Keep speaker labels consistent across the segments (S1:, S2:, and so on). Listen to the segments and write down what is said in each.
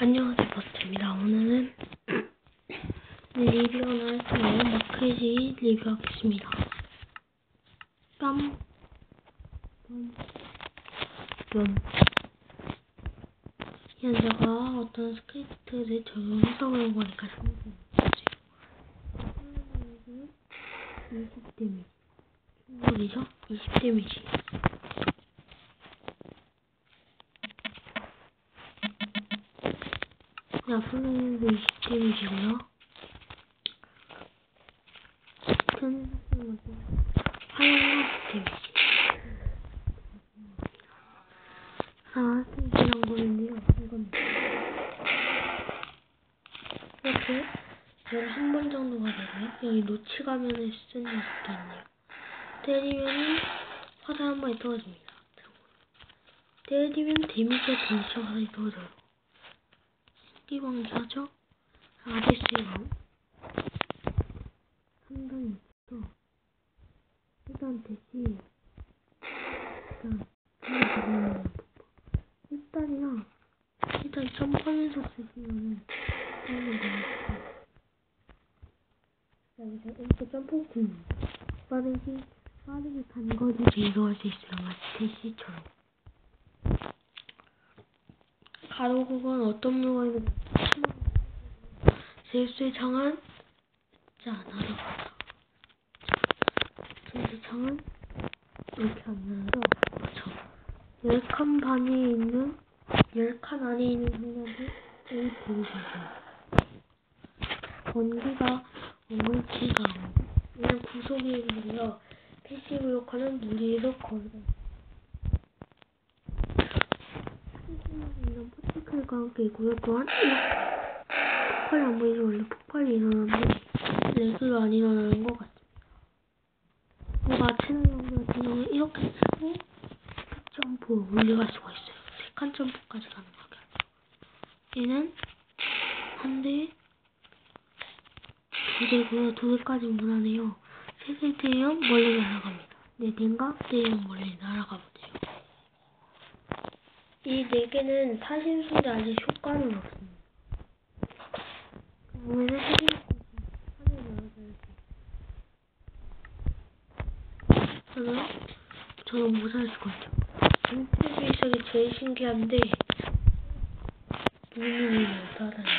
S1: 안녕하세요, 버스입니다. 오늘은 리뷰를 할 거예요. 마크지 리뷰하겠습니다. 빰, 빰, 빰. 현재가 어떤 스크립트를 적용해서 그런 거니까 참고해주세요. 20 데미지. 충분이죠? 20 데미지. 자, 플레이도 20 데미지고요. 저는 하얀 데미지. 아, 스테이지란 거는데요. 이건 이렇게 11번 정도가 되고요. 여기 노치 가면을 쓴 녀석도 있네요. 때리면 화살 한 방에 떨어집니다. 때리면 데미지가 동시에 화살이 떨어져요. 신기광기 하죠? 아데스랑. 상당히 있어. 일단 대시 일단 한번 일단이나 일단 점프하면서 쓰시면은 거니까. 자 이제 이렇게 점프 군 빠르게 빠르게 단거리를 이동할 수 있어요 마치 대시처럼 가로국은 어떤 물건이든 제수의 장은 자 날아가자. 제수의 장은 이렇게 안 나서 그렇죠 열칸 반에 있는 열칸 안에 있는 상자들 이 보이시죠 번개가 오물치가 이는 구속이 있는데요. 패시브 효과는 무리에서 걸어 파티클과 함께 있고요. 또한 폭발이 안 보이죠. 원래 폭발이 일어나는데 레그가 안 일어나는 것. 그리고 아테나 연구 같은 경우는 이렇게 쓰고 점프 올려갈 수가 있어요. 세칸 점프까지 가능하게. 얘는 한 대, 두 대고요. 두 대까지 무난해요. 세대 되면 멀리 날아갑니다. 네 대인가? 되면 멀리 돼요. 이 네 개는 사신수인데 아직 효과는 없습니다. 사신수 하늘 열어줘야지. 저는 못살 수가 있죠. 인터뷰 시작이 제일 신기한데 눈이 못 알아요.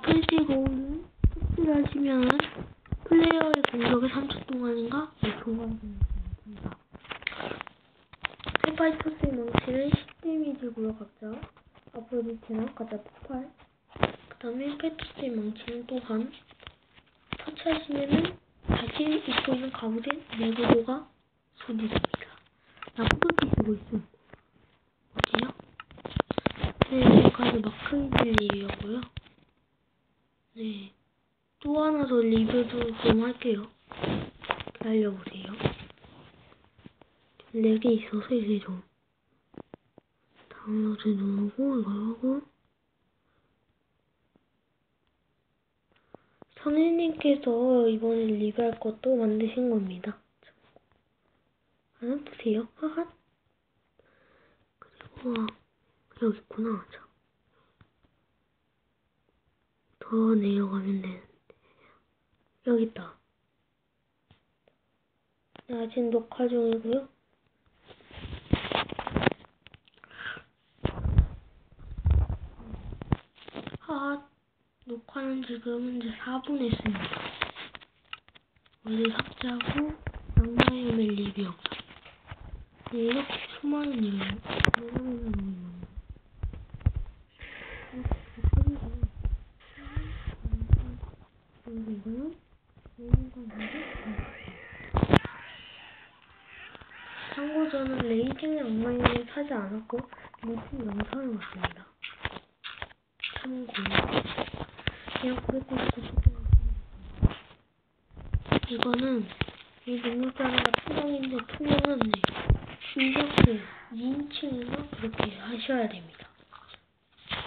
S1: 고는 터치를 하시면 플레이어의 공격이 3초 동안인가 5초간 됩니다. 페파이터스의 망치는 10데미지고요, 각자. 아프로디티나 가짜 폭발. 그 다음에 페투스의 망치는 또한 터치하시면은 다시 입고 있는 가구의 내구도가 손해됩니다. 나 후드티 쓰고 있음. 어디요? 네, 여기까지 마크이들이고요. 네. 또 하나 더 리뷰도 좀 할게요. 기다려보세요. 렉이 있어서 이제 좀 다운로드 누르고 이거 하고 선생님께서 이번에 리뷰할 것도 만드신 겁니다. 안 아프세요? 하하. 그리고 여기 있구나. 자. 더 내려가면 되는데 여기 있다. 네, 아직 녹화 중이고요. 아, 녹화는 지금 현재 4분 했습니다. 원래 삭제하고 악마의 멜 리뷰 영상. 네, 이렇게 수많은 일을 그리고 이거는 참고 저는 레이징의 악마인을 사지 않았고 무슨 영상을 봤습니다. 참고 그냥 싶고 이거는 이 능력자가 투명인데 투명은 네, 인격들 2인칭이나 그렇게 하셔야 됩니다.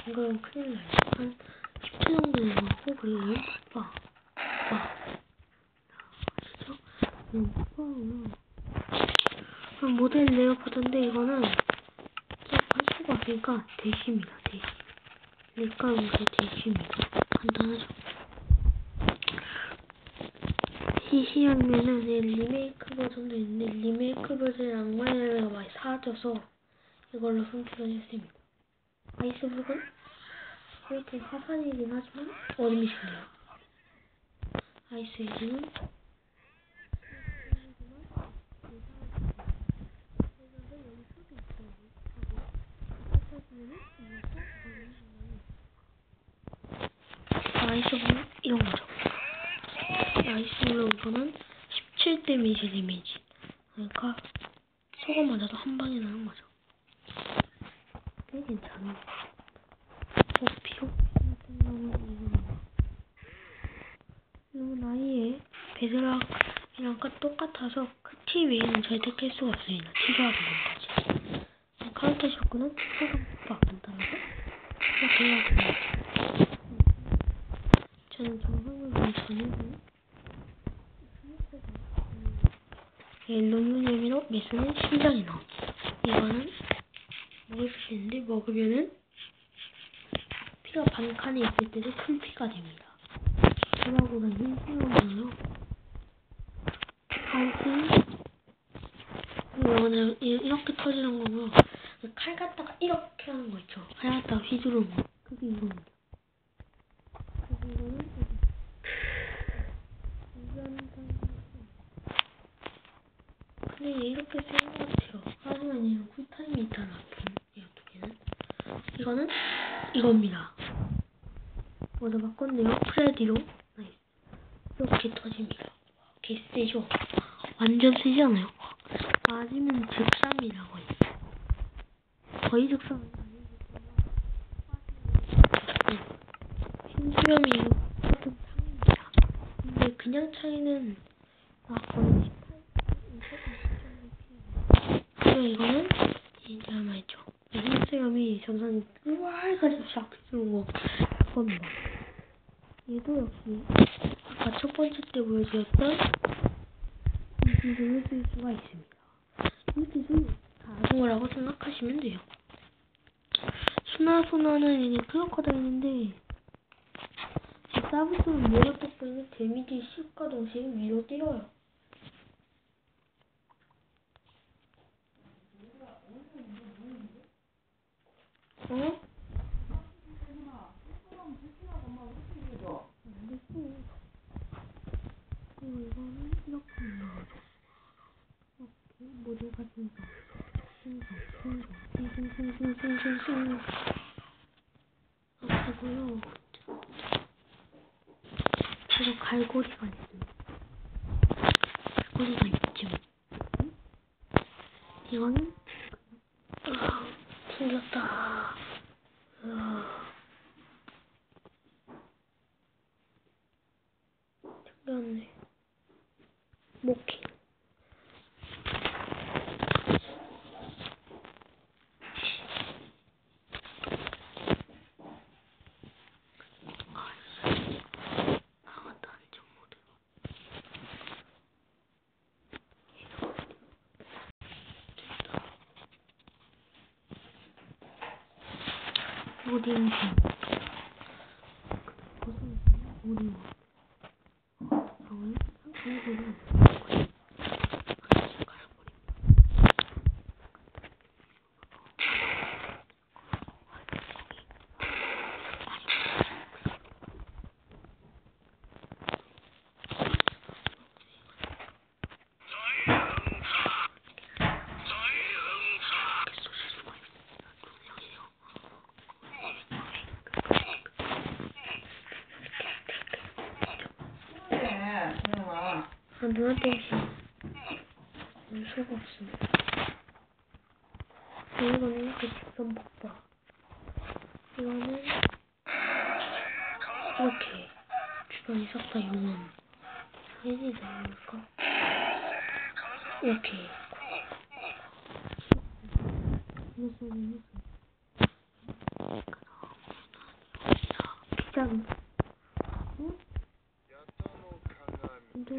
S1: 이건 큰일 나요. 한 10초 정도 남았고 그리고 빠 빠. 아시죠? 이건 빠는 그럼 모델 레어 보던데 이거는 할 수가 없으니까 대시입니다. 대시. 밀가루의 대시입니다. 간단하죠? 시시하면은 네, 리메이크 버전도 있는데 리메이크 버전의 악마의 많이 사라져서 이걸로 선택을 했습니다. 아이스북은 이렇게 화산이긴 하지만 얼음이 좋네요. 아이스 에이지는 아이스북은 이런 거죠. 아이스블록은 17 데미지 데미지. 그러니까 소금 맞아도 한 방에 나는 거죠. 꽤 괜찮네. 어, 비록 이건 아예 베드락이랑 똑같아서 그 티 외에는 절대 깰 수가 없습니다. 티가 부분까지. 카운터 셔크는 소금 간단하고 이렇게 해야 됩니다. 저는 정상을 전해고 옐로유념이로 메스는 심장이 나옵니다. 이거는 먹을 수 있는데 먹으면은 피가 반 칸에 있을 때도 큰 피가 됩니다. 그러고 난 흰수염으로 아이스 이거는 이- 이렇게 터지는 거고요. 그칼 갖다가 이렇게 하는 거 있죠. 칼 갖다가 휘두르는 거. 그게 이겁니다. 그리고 이거는 근데 얘 이렇게 쓰는 것 같아요. 하지만 얘는 쿨타임이 있잖아. 이두 개는. 이거는 이겁니다. 먼저 바꿨네요. 프레디로. 이렇게 터집니다. 개 세죠? 완전 세지 않아요? 맞으면 즉삼이라고 해요. 거의 아니지만 흰수염이 조금 상입니다. 근데 그냥 차이는 아 거의 18, 그리고 이거는 이제 아마 있죠. 흰수염이 점점 으와해가지고 싹 비추는 거 그겁니다. 얘도 역시 아까 첫 번째 때 보여드렸던 이 기술을 쓸 수가 아는 거라고 생각하시면 돼요. 수나수나는 이제 클럭하다 있는데 서비스는 뭐가 떴고 있는 데미지 10과 동시에 위로 뛰어요. 어? 그리고 이거는 이렇게. 이렇게 모두가 생성, 생성, 생성, 싱싱싱싱싱싱싱 하고요. 그리고 갈고리가 있습니다. 갈고리가 있죠. 이거는 아, 튕겼다. 아, 튕겼네. 모킹. 아, 맞다. 안전 모드. 중. 로딩. 저는 상
S2: 그래, 그놈아.
S1: 아, 누나한테 혹시 수가 없습니다. 이거는 이렇게 직선 박봐. 이거는 이렇게 주변이 싹다 용암. 얘지 나올까? 이렇게 이렇게 피자로 응? 근데 왜 이렇게 어?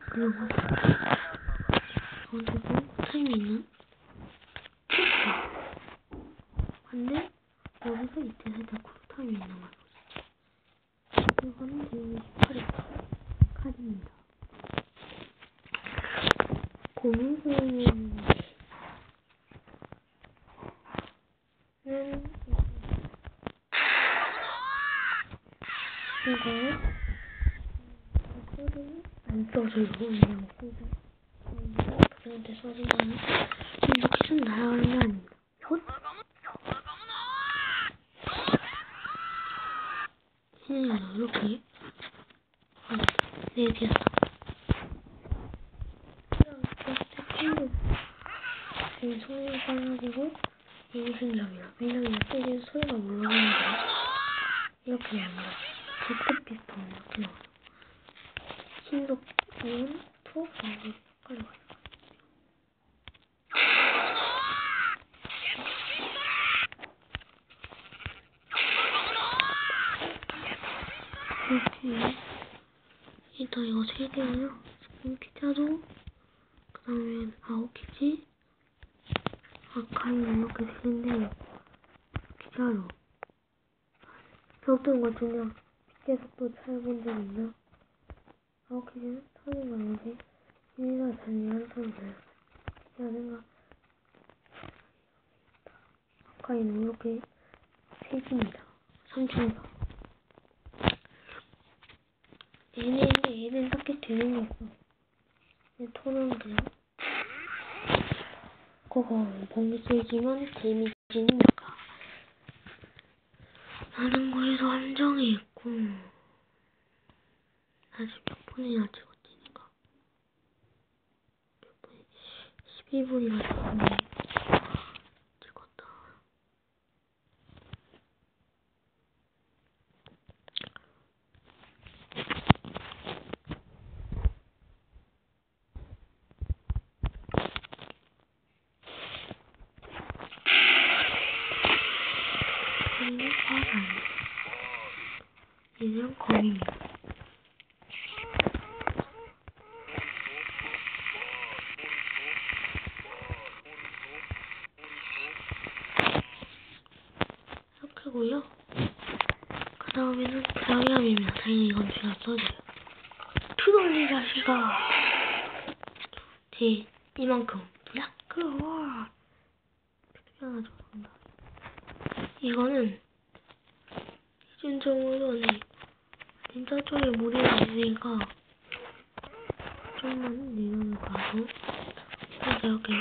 S1: 그런 거 어디서 타임이 있나? 근데 여기서 이때 살짝 쿨타임이 있는 거야 이거는 지금 18일 카드입니다 고민스러운 는 써준다면 이렇게 이렇게. 네 생각이야. 왜냐면 이쪽에 소리가 올라가는 거 이렇게 나옵니다 피스톤 이렇게 나와요 신속은 투어 방법이 헷갈려가지고 일단 이거 세 개고요. 스푼 피자도 그 다음에 아홉 개지. 아카이는 이렇게 세 개인데 피자로 속도인 것 중에 피자 속도 차해본 적 있나? 아홉 개지는 터진 방법이 일이나 잔이한 손을 피자는가 아카이는 이렇게 세 개입니다. 삼촌이가. 얘는 얘는 딱히 되는 게 없어. 얘 톤은 그냥 그거 번개 쓰지만 데미지는 약간 다른 거에서 한정이 있고 아직 몇 분이나 찍었지니까. 몇 분? 12분이나 찍었네 찍었다 그리고 화산 거미입니다 이렇게고요. 그 다음에는 드라이암입니다 당연히 이건 제가 써줘요. 투덜리 자식아 제 이만큼. 블랙크와 하나 좋습니다. 이거는 시즌적으로 네 진짜 쪽에 무리가 있으니까 좀만 내려을 가고 이렇게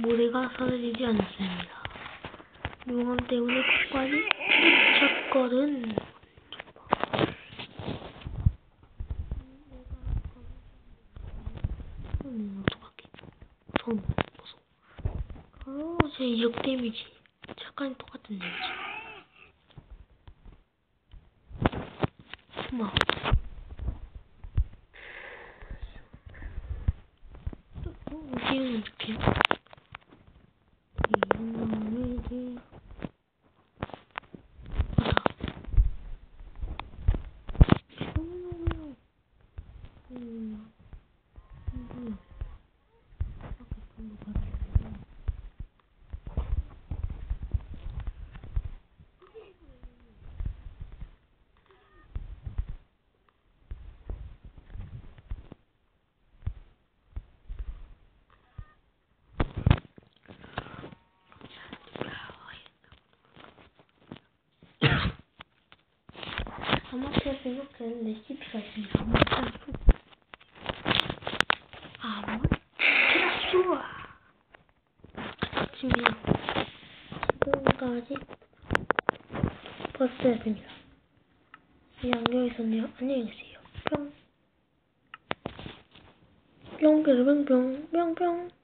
S1: 모래가 사라지지 않았습니다. 용암 때문에 폭발이 어떡하게. 무서워. 어, 제 이적 데미지. 착한 똑같은 데미지. 어머. 어, 어디에 어떡해. 이놈이지. 맞아. 너무너무요. 음, 음, 이렇게 좀 가지고. 아마추어 생각하는 레시피가 있습니다. 아마추어. 아침이요. 지금까지 버스였습니다. 이 안경 있었네요. 안녕히 계세요. 뿅. 뿅, 뿅, 뿅, 뿅, 뿅.